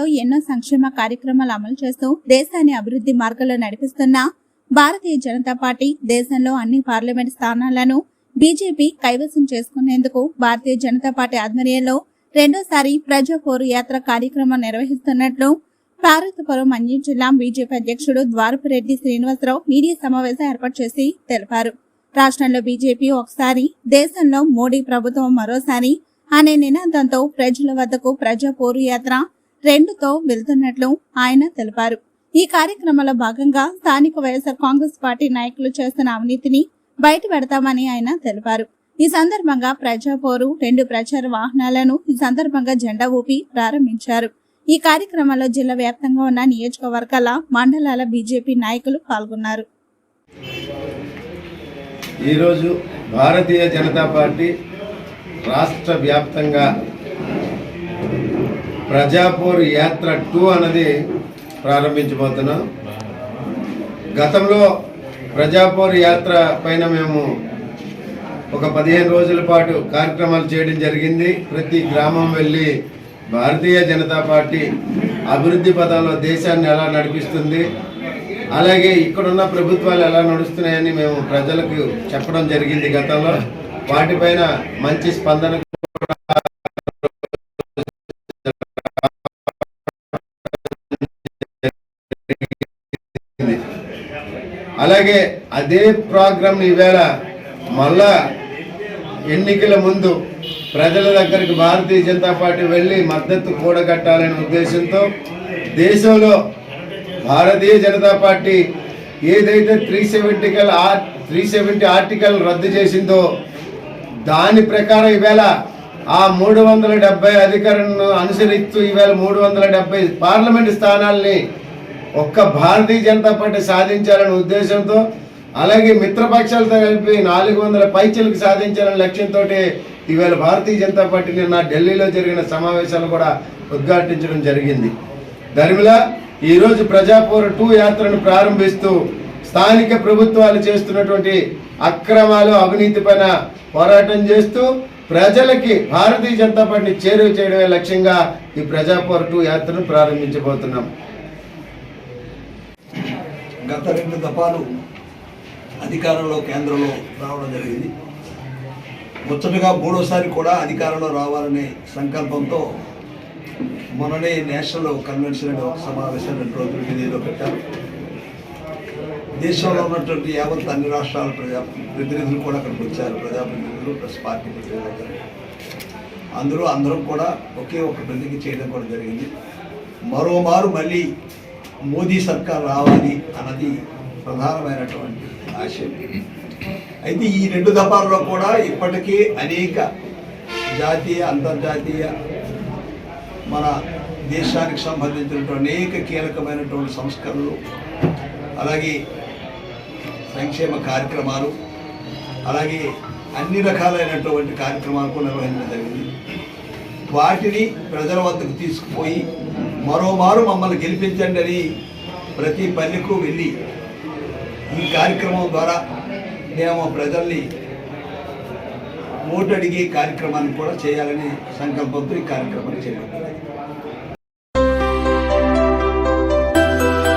రాష్ట్రంలో ఎన్నో సంక్షేమ కార్యక్రమాలు అమలు చేస్తూ దేశాన్ని అభివృద్ధి మార్గంలో నడిపిస్తున్న భారతీయ జనతా పార్టీ దేశంలో అన్ని పార్లమెంట్ స్థానాలను బీజేపీ కైవసం చేసుకునేందుకు భారతీయ జనతా పార్టీ ఆధ్వర్యంలో రెండోసారి ప్రజా పోరు యాత్ర కార్యక్రమం నిర్వహిస్తున్నట్లు పార్వతీపురం మన్యం జిల్లా బీజేపీ అధ్యక్షుడు ద్వారపురెడ్డి శ్రీనివాసరావు మీడియా సమావేశం ఏర్పాటు చేసి తెలిపారు. రాష్ట్రంలో బీజేపీ ఒకసారి దేశంలో మోడీ ప్రభుత్వం మరోసారి అనే నినాదంతో ప్రజల వద్దకు ప్రజా పోరు యాత్ర రెండుతో వెళ్తున్నట్లు ఆయన తెలిపారు. ఈ కార్యక్రమంలో భాగంగా స్థానిక వైఎస్ఆర్ కాంగ్రెస్ పార్టీ నాయకులు చేస్తున్న అవినీతిని బయట పెడతామని ఆయన తెలిపారు. ఈ సందర్భంగా ప్రజాపోరు రెండు ప్రచార వాహనాలను ఈ సందర్భంగా జెండా ఊపి ప్రారంభించారు. ఈ కార్యక్రమంలో జిల్లా వ్యాప్తంగా ఉన్న నియోజకవర్గాల మండలాల బీజేపీ నాయకులు పాల్గొన్నారు. ఈరోజు భారతీయ జనతా పార్టీ రాష్ట్ర వ్యాప్తంగా ప్రజాపూర్ యాత్ర టూ అన్నది ప్రారంభించబోతున్నాం. గతంలో ప్రజాపూర్ యాత్ర పైన మేము ఒక పదిహేను రోజుల పాటు కార్యక్రమాలు చేయడం జరిగింది. ప్రతి గ్రామం వెళ్ళి భారతీయ జనతా పార్టీ అభివృద్ధి పదంలో దేశాన్ని ఎలా నడిపిస్తుంది అలాగే ఇక్కడున్న ప్రభుత్వాలు ఎలా నడుస్తున్నాయని మేము ప్రజలకు చెప్పడం జరిగింది గతంలో. వాటిపైన మంచి స్పందన అలాగే అదే ప్రోగ్రామ్ ఈవేళ మళ్ళా ఎన్నికల ముందు ప్రజల దగ్గరికి భారతీయ జనతా పార్టీ వెళ్ళి మద్దతు కూడగట్టాలనే ఉద్దేశంతో దేశంలో భారతీయ జనతా పార్టీ ఏదైతే త్రీ సెవెంటీకల్ ఆర్ త్రీ సెవెంటీ ఆర్టికల్ రద్దు చేసిందో దాని ప్రకారం ఈవేళ ఆ మూడు వందల డెబ్బై అధికారులను అనుసరిస్తూ ఈవేళ మూడు వందల డెబ్బై పార్లమెంట్ స్థానాల్ని ఒక్క భారతీయ జనతా పార్టీ సాధించాలనే ఉద్దేశంతో అలాగే మిత్రపక్షాలతో కలిపి నాలుగు వందల పైచలకు సాధించాలనే లక్ష్యంతో ఈవేళ భారతీయ జనతా పార్టీ నిన్న ఢిల్లీలో జరిగిన సమావేశాలు కూడా ఉద్ఘాటించడం జరిగింది. ధర్మిల ఈరోజు ప్రజాపూర్ టూ యాత్రను ప్రారంభిస్తూ స్థానిక ప్రభుత్వాలు చేస్తున్నటువంటి అక్రమాలు అవినీతి పైన పోరాటం చేస్తూ ప్రజలకి భారతీయ జనతా పార్టీ చేరువ చేయడమే లక్ష్యంగా ఈ ప్రజాపూర్ టూ యాత్రను ప్రారంభించబోతున్నాం. గత రెండు దఫాలు అధికారంలో కేంద్రంలో రావడం జరిగింది. ముచ్చటగా మూడోసారి కూడా అధికారంలో రావాలనే సంకల్పంతో మొన్ననే నేషనల్ కన్వెన్షన్ అనే ఒక సమావేశం రెండు రోజులు ఢిల్లీలో పెట్టారు. దేశంలో ఉన్నటువంటి యావత్ అన్ని రాష్ట్రాల ప్రజా ప్రతినిధులు కూడా అక్కడికి వచ్చారు. ప్రజాప్రతినిధులు ప్లస్ పార్టీ ప్రతినిధులు. అందరూ అందరం కూడా ఒకే ఒక ప్రతిజ్ఞ చేయడం కూడా జరిగింది. మరోమారు మళ్ళీ మోదీ సర్కార్ రావాలి అన్నది ప్రధానమైనటువంటి ఆశయం. అయితే ఈ రెండు దఫాల్లో కూడా ఇప్పటికీ అనేక జాతీయ అంతర్జాతీయ మన దేశానికి సంబంధించినటువంటి అనేక కీలకమైనటువంటి సంస్కరణలు అలాగే సంక్షేమ కార్యక్రమాలు అలాగే అన్ని రకాలైనటువంటి కార్యక్రమాలు కూడా నిర్వహించడం జరిగింది. వాటిని ప్రజల వద్దకు తీసుకుపోయి మరోమారు మమ్మల్ని గెలిపించండి అని ప్రతి పల్లెకు వెళ్ళి ఈ కార్యక్రమం ద్వారా మేము ప్రజల్ని ఓటు అడిగే కార్యక్రమాన్ని కూడా చేయాలని సంకల్పంతో ఈ కార్యక్రమాన్ని చేపట్టాలి